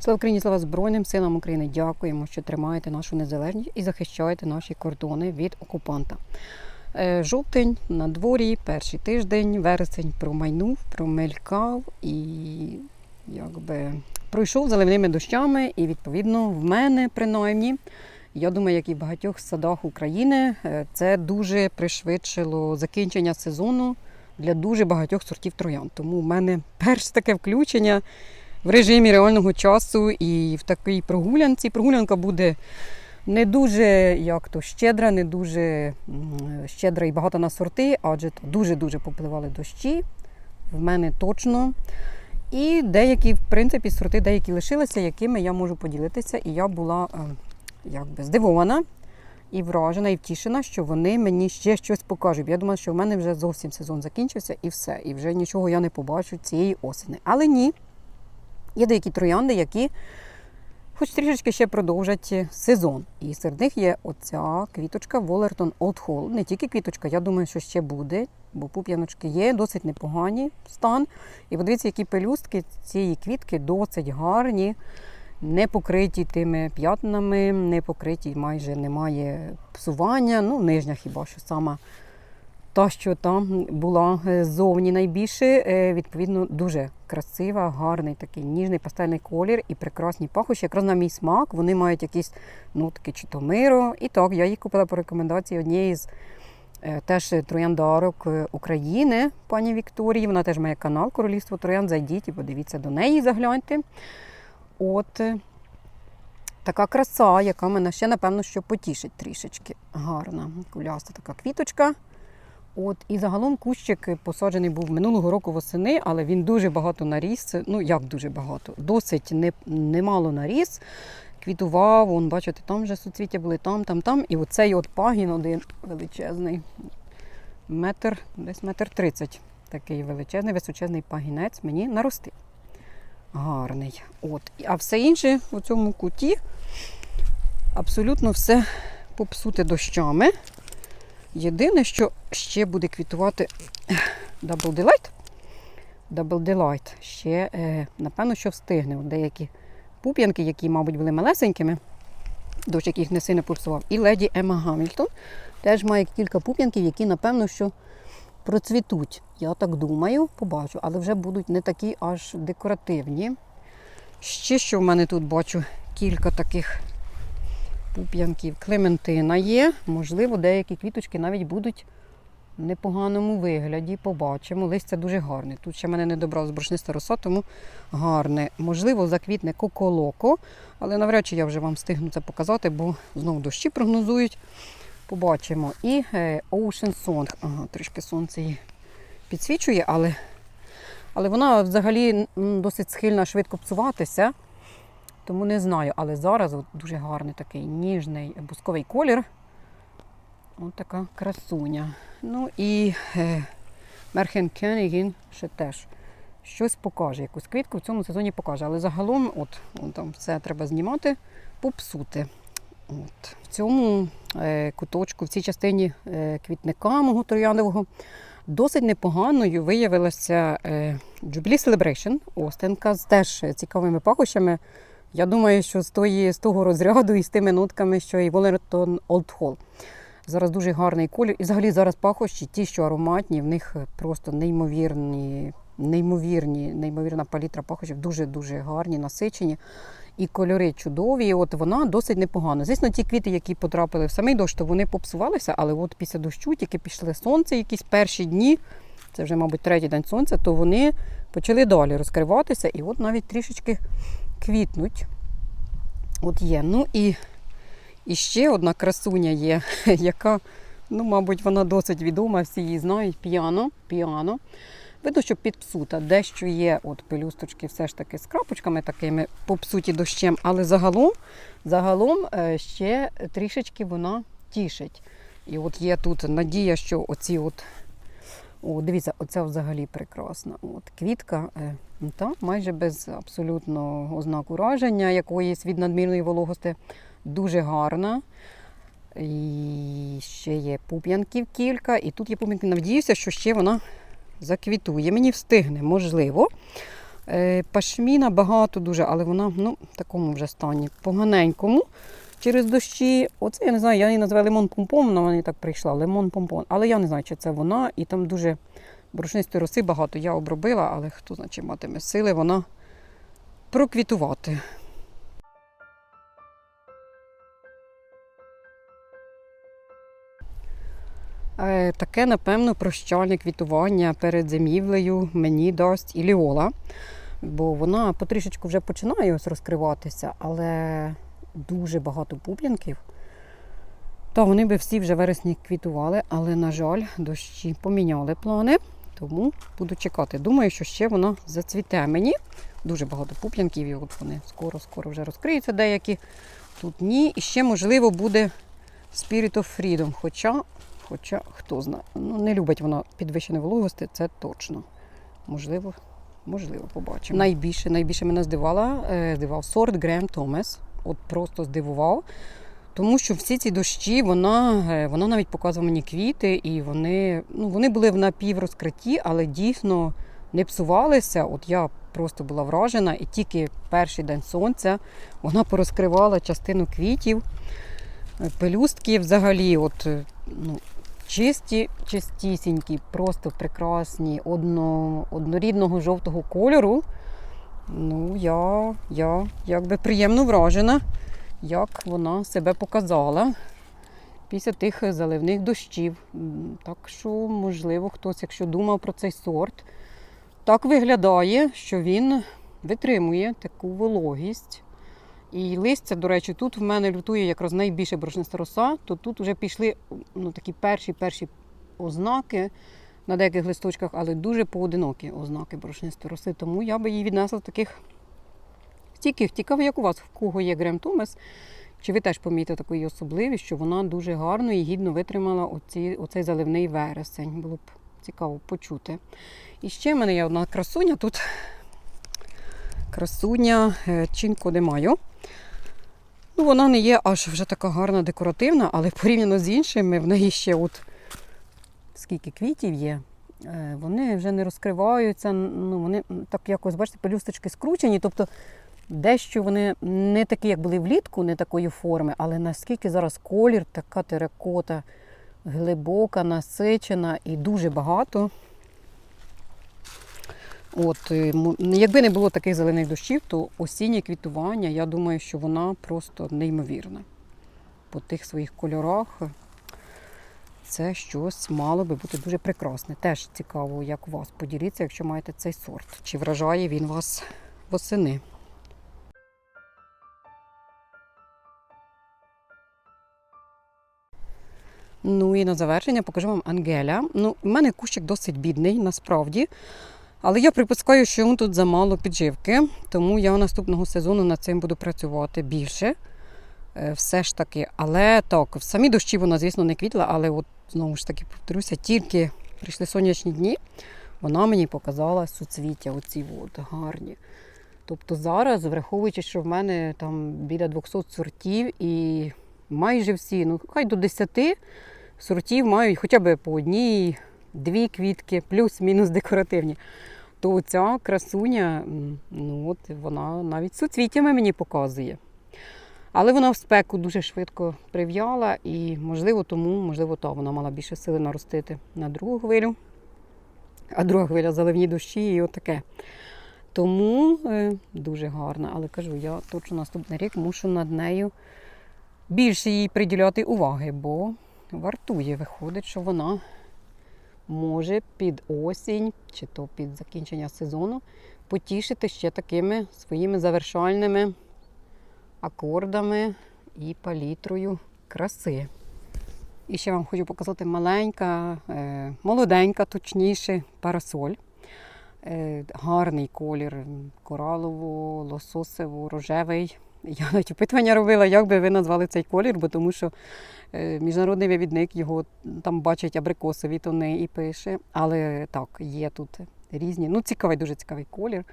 Слава Україні, слава Збройним силам України. Дякуємо, що тримаєте нашу незалежність і захищаєте наші кордони від окупанта. Е, Жовтень на дворі, перший тиждень, вересень промайнув, промелькав і якби пройшов заливними дощами. І відповідно в мене принаймні. Я думаю, як і в багатьох садах України, е, це дуже пришвидшило закінчення сезону для дуже багатьох сортів троян. Тому в мене перше таке включення в режимі реального часу і в такій прогулянці. Прогулянка буде не дуже як то щедра, не дуже щедра і багата на сорти, адже дуже-дуже попливали дощі. В мене точно. І деякі, в принципі, сорти деякі лишилися, якими я можу поділитися. І я була е, якби здивована і вражена, і втішена, що вони мені ще щось покажуть. Я думала, що в мене вже зовсім сезон закінчився і все. І вже нічого я не побачу цієї осені. Але ні. Є деякі троянди, які хоч трішечки ще продовжать сезон. І серед них є оця квіточка Волертон Old Hall. Не тільки квіточка, я думаю, що ще буде, бо пуп'яночки є, досить непогані стан. І подивіться, які пелюстки цієї квітки досить гарні, не покриті тими п'ятнами, не покриті, майже немає псування. Ну, нижня хіба що сама та, що там була е, ззовні найбільше, е, відповідно, дуже красива, гарний такий ніжний пастельний колір і прекрасні пахощі. Якраз на мій смак вони мають якісь нотки чи то миру. І так, я їх купила по рекомендації однієї з е, теж трояндарок України, пані Вікторії. Вона теж має канал Королівство Троян. Зайдіть і подивіться до неї, загляньте. От така краса, яка мене ще, напевно, що потішить трішечки. Гарна, куляста така квіточка. От і загалом кущик посаджений був минулого року восени, але він дуже багато наріс. Ну як дуже багато, досить не, немало наріс. Квітував, вон, бачите, там вже суцвіття були там, там, там. І оцей от пагін один величезний, метр, десь метр тридцять. Такий величезний, височезний пагінець мені наростив. Гарний. От. А все інше у цьому куті абсолютно все попсуте дощами. Єдине, що ще буде квітувати Double Delight. Double Delight ще, е, напевно, що встигне. Деякі пуп'янки, які, мабуть, були малесенькими, дощ яких не сильно попсував. І леді Ема Гамільтон теж має кілька пуп'янків, які, напевно, що процвітуть. Я так думаю, побачу, але вже будуть не такі аж декоративні. Ще що в мене тут бачу кілька таких пуп'янків. Клементина є. Можливо, деякі квіточки навіть будуть в непоганому вигляді. Побачимо. Листя дуже гарне. Тут ще мене не добрав з борошниста роса, тому гарне. Можливо, заквітне коколоко, але навряд чи я вже вам встигну це показати, бо знову дощі прогнозують. Побачимо. І е, Ocean Song. Ага, трішки сонце її підсвічує, але, але вона взагалі досить схильна швидко псуватися. Тому не знаю, але зараз от дуже гарний такий ніжний бусковий колір. Ось така красуня. Ну і е, Мерхен Кенігін ще теж щось покаже, якусь квітку в цьому сезоні покаже. Але загалом, от, от там все треба знімати, попсути. От. В цьому е, куточку, в цій частині е, квітника мого трояндового, досить непоганою виявилася е, Jubilee Celebration Остенка з теж цікавими пахощами. Я думаю, що з, тої, з того розряду і з тими нотками, що і Волертон Old Hall. Зараз дуже гарний колір. І взагалі зараз пахощі, ті, що ароматні, в них просто неймовірні, неймовірні, неймовірна палітра пахощів, дуже-дуже гарні, насичені. І кольори чудові. І От вона досить непогана. Звісно, ті квіти, які потрапили в самий дощ, то вони попсувалися, але от після дощу, тільки пішли сонце, якісь перші дні, це вже, мабуть, третій день сонця, то вони почали далі розкриватися і от навіть трішечки квітнуть. От є. Ну і, і ще одна красуня є, яка, ну, мабуть, вона досить відома, всі її знають. Піано. Піано. Видно, що підпсута. Дещо є от пелюсточки все ж таки з крапочками такими попсуті дощем, але загалом, загалом е, ще трішечки вона тішить. І от є тут надія, що оці от. О, дивіться, оця взагалі прекрасна. От квітка, е, ну, та, майже без абсолютно ознак ураження якоїсь від надмірної вологості. Дуже гарна. І ще є пуп'янків кілька. І тут є пуп'янки. Надіюся, що ще вона заквітує. Мені встигне, можливо. Е, Пашміна багато дуже, але вона ну, в такому вже стані поганенькому. Через дощі, оце я не знаю, я її назвала лимон помпон, вона мені так прийшла, лимон помпон. Але я не знаю, чи це вона, і там дуже борошнистої роси багато. Я обробила, але хто знає, чи матиме сили вона проквітувати. Е, Таке, напевно, прощальне квітування перед зимівлею мені дасть Іліола. Бо вона потрішечку вже починає ось розкриватися, але дуже багато пуп'янків. Та вони би всі вже вересні квітували, але, на жаль, дощі поміняли плани, тому буду чекати. Думаю, що ще вона зацвіте мені. Дуже багато пуп'янків, і от вони скоро-скоро вже розкриються деякі. Тут ні. І ще, можливо, буде Spirit of Freedom. Хоча, хоча хто знає, ну, не любить вона підвищеної вологості, це точно. Можливо, можливо, побачимо. Найбільше, найбільше мене здивувала, е, здивував сорт Грем Томас. От просто здивував. Тому що всі ці дощі, вона, е, вона навіть показувала мені квіти, і вони, ну, вони були в напіврозкритті, але дійсно не псувалися. От я просто була вражена, і тільки перший день сонця вона порозкривала частину квітів, Е, пелюстки взагалі, от, е, ну, чисті, чистісінькі, просто прекрасні, одно, однорідного жовтого кольору. Ну, я, я якби приємно вражена, як вона себе показала після тих заливних дощів. Так що, можливо, хтось, якщо думав про цей сорт, так виглядає, що він витримує таку вологість. І листя, до речі, тут в мене лютує якраз найбільше борошниста роса, то тут вже пішли ну, такі перші перші ознаки на деяких листочках, але дуже поодинокі ознаки борошнистої роси. Тому я би її віднесла таких стійких. Цікаво, як у вас, в кого є Грем Томас. Чи ви теж помітите таку її особливість, що вона дуже гарно і гідно витримала оці, оцей заливний вересень. Було б цікаво почути. І ще в мене є одна красуня тут. Красуня е, Чинко де Майо. Ну, вона не є аж вже така гарна декоративна, але порівняно з іншими, в неї ще от скільки квітів є. е, Вони вже не розкриваються, ну вони так якось, бачите, пелюсточки скручені. Тобто дещо вони не такі, як були влітку, не такої форми, але наскільки зараз колір, така теракота глибока, насичена і дуже багато. От, е, якби не було таких зелених дощів, то осіннє квітування, я думаю, що вона просто неймовірна. По тих своїх кольорах це щось мало би бути дуже прекрасне. Теж цікаво, як у вас. Поділіться, якщо маєте цей сорт. Чи вражає він вас восени? Ну і на завершення покажу вам Ангеля. Ну, в мене кущик досить бідний, насправді. Але я припускаю, що йому тут замало підживки, тому я наступного сезону над цим буду працювати більше. Е, Все ж таки. Але так, в самі дощі вона, звісно, не квітла, але от знову ж таки повторюся, тільки прийшли сонячні дні, вона мені показала суцвіття, оці от гарні. Тобто зараз, враховуючи, що в мене там біля 200 сортів і майже всі, ну хай до 10 сортів мають хоча б по одній, дві квітки, плюс-мінус декоративні. То ця красуня, ну от вона навіть суцвіттями мені показує. Але вона в спеку дуже швидко прив'яла, і, можливо, тому, можливо, та вона мала більше сили наростити на другу хвилю. А друга хвиля заливні дощі і отаке. Тому е, дуже гарна. Але кажу, я точно наступний рік мушу над нею більше їй приділяти уваги, бо вартує. Виходить, що вона може під осінь чи то під закінчення сезону потішити ще такими своїми завершальними акордами і палітрою краси. І ще вам хочу показати маленька, е, молоденька, точніше, парасоль. Е, гарний колір, коралово, лососево, рожевий. Я навіть опитування робила, як би ви назвали цей колір, бо тому що е, міжнародний вивідник його там бачить абрикосові тони і пише. Але так, є тут різні. Ну, цікавий, дуже цікавий колір.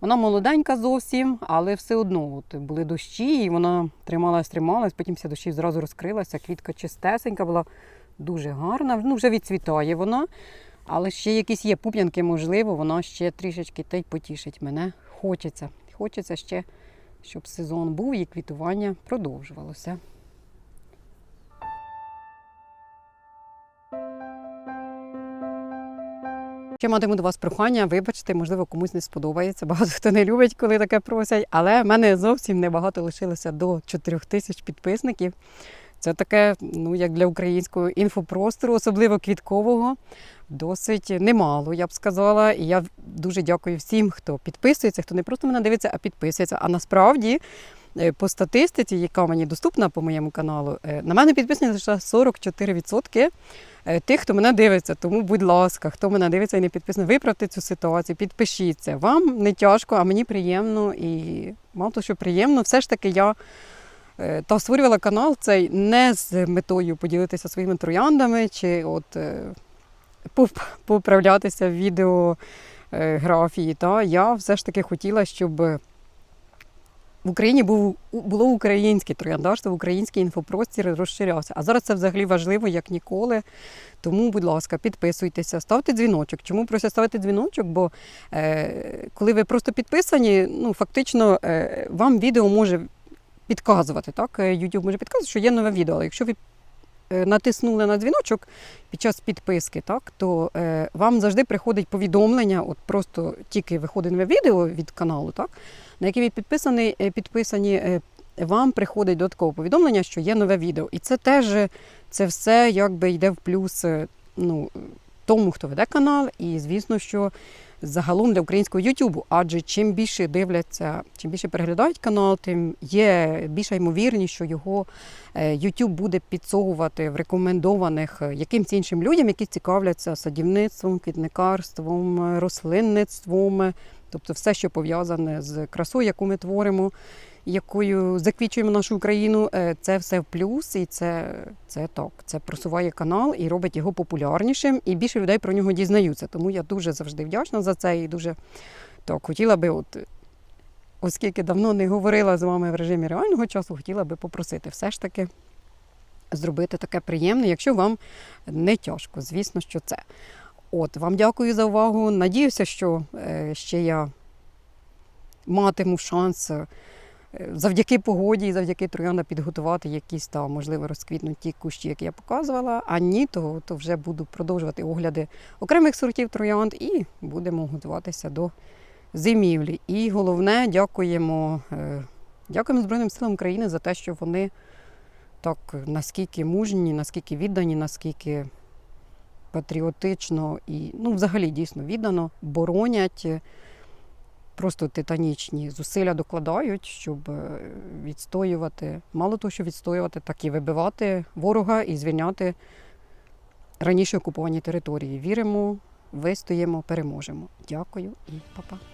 Вона молоденька зовсім, але все одно от, були дощі, і вона трималась, трималась, потім після дощів зразу розкрилася. Квітка чистесенька була дуже гарна. Ну, вже відцвітає вона. Але ще якісь є пуп'янки, можливо, вона ще трішечки та й потішить мене. хочеться. Хочеться ще, щоб сезон був і квітування продовжувалося. Ще матиму до вас прохання, вибачте, можливо, комусь не сподобається. Багато хто не любить, коли таке просять. Але в мене зовсім небагато лишилося до 4 тисяч підписників. Це таке, ну як для українського інфопростору, особливо квіткового, досить немало, я б сказала. І я дуже дякую всім, хто підписується, хто не просто мене дивиться, а підписується. А насправді, е, по статистиці, яка мені доступна по моєму каналу, е, на мене підписані лише 44% е, тих, хто мене дивиться. Тому, будь ласка, хто мене дивиться і не підписаний, виправте цю ситуацію, підпишіться. Вам не тяжко, а мені приємно і мало того, що приємно, все ж таки я. Е, Та створювала канал цей не з метою поділитися своїми трояндами чи от е, поправлятися в відеографії. Та я все ж таки хотіла, щоб в Україні був, було українське трояндарство, український інфопростір розширявся. А зараз це взагалі важливо як ніколи. Тому, будь ласка, підписуйтеся, ставте дзвіночок. Чому просять ставити дзвіночок? Бо е, коли ви просто підписані, ну фактично е, вам відео може підказувати. Так? Е, YouTube може підказувати, що є нове відео. Але якщо ви е, натиснули на дзвіночок під час підписки, так, то е, вам завжди приходить повідомлення, от просто тільки виходить нове відео від каналу, так, на яке ви підписані, е, підписані е, вам приходить додаткове повідомлення, що є нове відео. І це теж е, це все якби йде в плюс е, ну, тому, хто веде канал, і звісно, що загалом для українського Ютубу. Адже чим більше дивляться, чим більше переглядають канал, тим є більша ймовірність, що його е, YouTube буде підсовувати в рекомендованих е, якимсь іншим людям, які цікавляться садівництвом, квітникарством, е, рослинництвом, е, тобто все, що пов'язане з красою, яку ми творимо. Якою заквічуємо нашу Україну, е, це все в плюс, і це, це так. Це просуває канал і робить його популярнішим, і більше людей про нього дізнаються. Тому я дуже завжди вдячна за це і дуже так хотіла би, от оскільки давно не говорила з вами в режимі реального часу, хотіла би попросити все ж таки зробити таке приємне, якщо вам не тяжко. Звісно, що це. От, вам дякую за увагу. Надіюся, що е, ще я матиму шанс. е, Завдяки погоді і завдяки троянда підготувати якісь там, можливо, розквітнуті кущі, які я показувала. А ні, то, то вже буду продовжувати огляди окремих сортів троянд і будемо готуватися до зимівлі. І головне, дякуємо, е, дякуємо Збройним силам України за те, що вони так наскільки мужні, наскільки віддані, наскільки патріотично і ну, взагалі дійсно віддано боронять. е, просто титанічні зусилля докладають, щоб е, відстоювати, мало того, що відстоювати, так і вибивати ворога і звільняти раніше окуповані території. Віримо, вистоїмо, переможемо. Дякую і па-па.